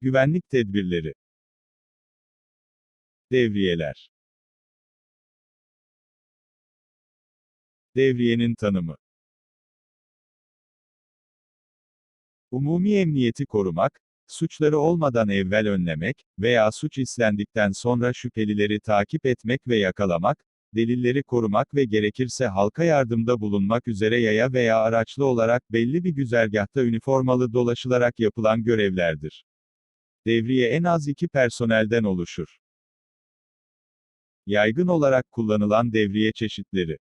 Güvenlik tedbirleri. Devriyeler. Devriyenin tanımı. Umumi emniyeti korumak, suçları olmadan evvel önlemek veya suç işlendikten sonra şüphelileri takip etmek ve yakalamak, delilleri korumak ve gerekirse halka yardımda bulunmak üzere yaya veya araçlı olarak belli bir güzergahta üniformalı dolaşılarak yapılan görevlerdir. Devriye en az iki personelden oluşur. Yaygın olarak kullanılan devriye çeşitleri.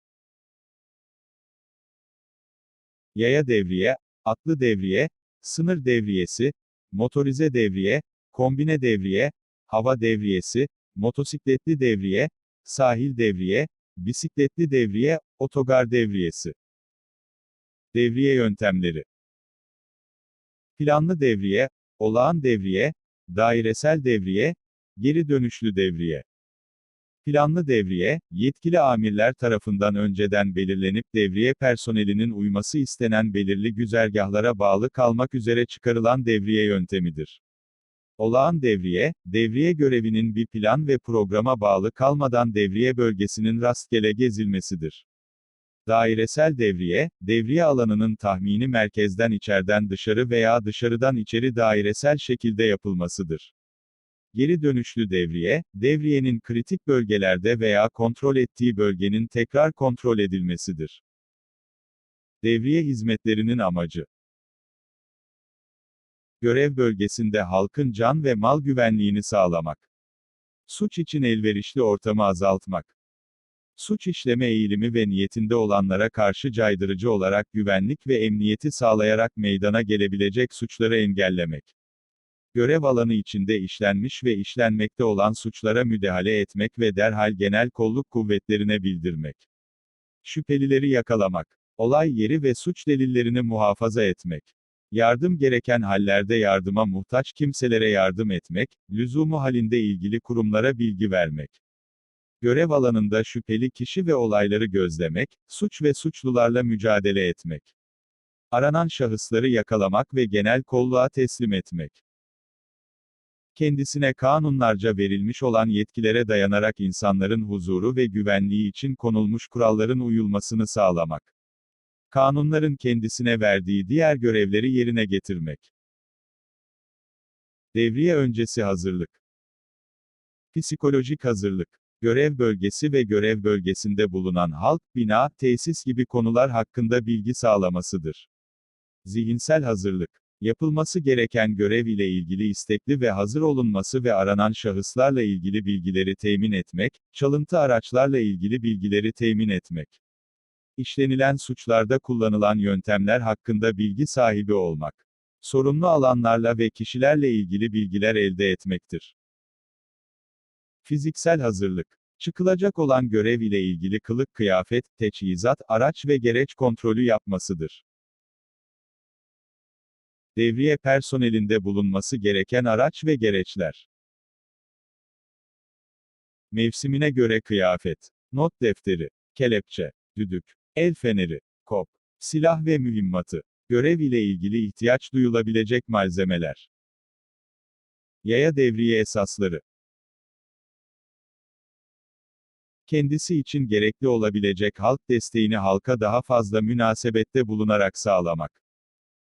Yaya devriye, atlı devriye, sınır devriyesi, motorize devriye, kombine devriye, hava devriyesi, motosikletli devriye, sahil devriye, bisikletli devriye, otogar devriyesi. Devriye yöntemleri. Planlı devriye, olağan devriye, dairesel devriye, geri dönüşlü devriye. Planlı devriye, yetkili amirler tarafından önceden belirlenip devriye personelinin uyması istenen belirli güzergahlara bağlı kalmak üzere çıkarılan devriye yöntemidir. Olağan devriye, devriye görevinin bir plan ve programa bağlı kalmadan devriye bölgesinin rastgele gezilmesidir. Dairesel devriye, devriye alanının tahmini merkezden içeriden dışarı veya dışarıdan içeri dairesel şekilde yapılmasıdır. Geri dönüşlü devriye, devriyenin kritik bölgelerde veya kontrol ettiği bölgenin tekrar kontrol edilmesidir. Devriye hizmetlerinin amacı Görev bölgesinde halkın can ve mal güvenliğini sağlamak. Suç için elverişli ortamı azaltmak. Suç işleme eğilimi ve niyetinde olanlara karşı caydırıcı olarak güvenlik ve emniyeti sağlayarak meydana gelebilecek suçları engellemek görev alanı içinde işlenmiş ve işlenmekte olan suçlara müdahale etmek ve derhal genel kolluk kuvvetlerine bildirmek. Şüphelileri yakalamak. Olay yeri ve suç delillerini muhafaza etmek. Yardım gereken hallerde yardıma muhtaç kimselere yardım etmek, lüzumu halinde ilgili kurumlara bilgi vermek. Görev alanında şüpheli kişi ve olayları gözlemek, suç ve suçlularla mücadele etmek. Aranan şahısları yakalamak ve genel kolluğa teslim etmek kendisine kanunlarca verilmiş olan yetkilere dayanarak insanların huzuru ve güvenliği için konulmuş kuralların uyulmasını sağlamak. Kanunların kendisine verdiği diğer görevleri yerine getirmek. Devriye öncesi hazırlık. Psikolojik hazırlık. Görev bölgesi ve görev bölgesinde bulunan halk, bina, tesis gibi konular hakkında bilgi sağlamasıdır. Zihinsel hazırlık. Yapılması gereken görev ile ilgili istekli ve hazır olunması ve aranan şahıslarla ilgili bilgileri temin etmek, çalıntı araçlarla ilgili bilgileri temin etmek. İşlenilen suçlarda kullanılan yöntemler hakkında bilgi sahibi olmak. Sorumlu alanlarla ve kişilerle ilgili bilgiler elde etmektir. Fiziksel hazırlık. Çıkılacak olan görev ile ilgili kılık kıyafet, teçhizat, araç ve gereç kontrolü yapmasıdır. Devriye personelinde bulunması gereken araç ve gereçler. Mevsimine göre kıyafet, not defteri, kelepçe, düdük, el feneri, kop, silah ve mühimmatı, görev ile ilgili ihtiyaç duyulabilecek malzemeler. Yaya devriye esasları. Kendisi için gerekli olabilecek halk desteğini halka daha fazla münasebette bulunarak sağlamak.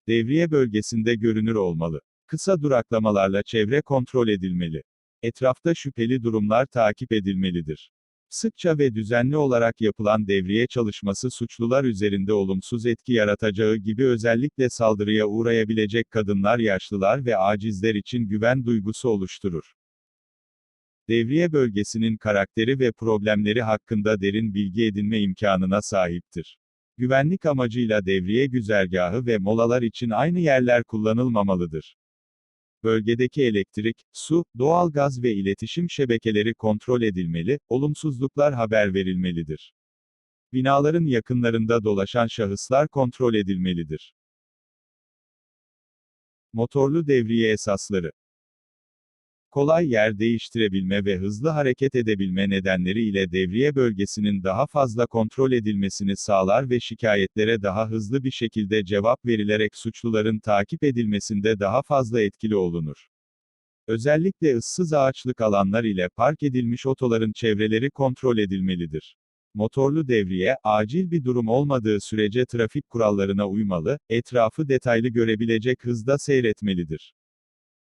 Devriye bölgesinde görünür olmalı. Kısa duraklamalarla çevre kontrol edilmeli. Etrafta şüpheli durumlar takip edilmelidir. Sıkça ve düzenli olarak yapılan devriye çalışması suçlular üzerinde olumsuz etki yaratacağı gibi özellikle saldırıya uğrayabilecek kadınlar, yaşlılar ve acizler için güven duygusu oluşturur. Devriye bölgesinin karakteri ve problemleri hakkında derin bilgi edinme imkanına sahiptir. Güvenlik amacıyla devriye güzergahı ve molalar için aynı yerler kullanılmamalıdır. Bölgedeki elektrik, su, doğalgaz ve iletişim şebekeleri kontrol edilmeli, olumsuzluklar haber verilmelidir. Binaların yakınlarında dolaşan şahıslar kontrol edilmelidir. Motorlu devriye esasları kolay yer değiştirebilme ve hızlı hareket edebilme nedenleri ile devriye bölgesinin daha fazla kontrol edilmesini sağlar ve şikayetlere daha hızlı bir şekilde cevap verilerek suçluların takip edilmesinde daha fazla etkili olunur. Özellikle ıssız ağaçlık alanlar ile park edilmiş otoların çevreleri kontrol edilmelidir. Motorlu devriye, acil bir durum olmadığı sürece trafik kurallarına uymalı, etrafı detaylı görebilecek hızda seyretmelidir.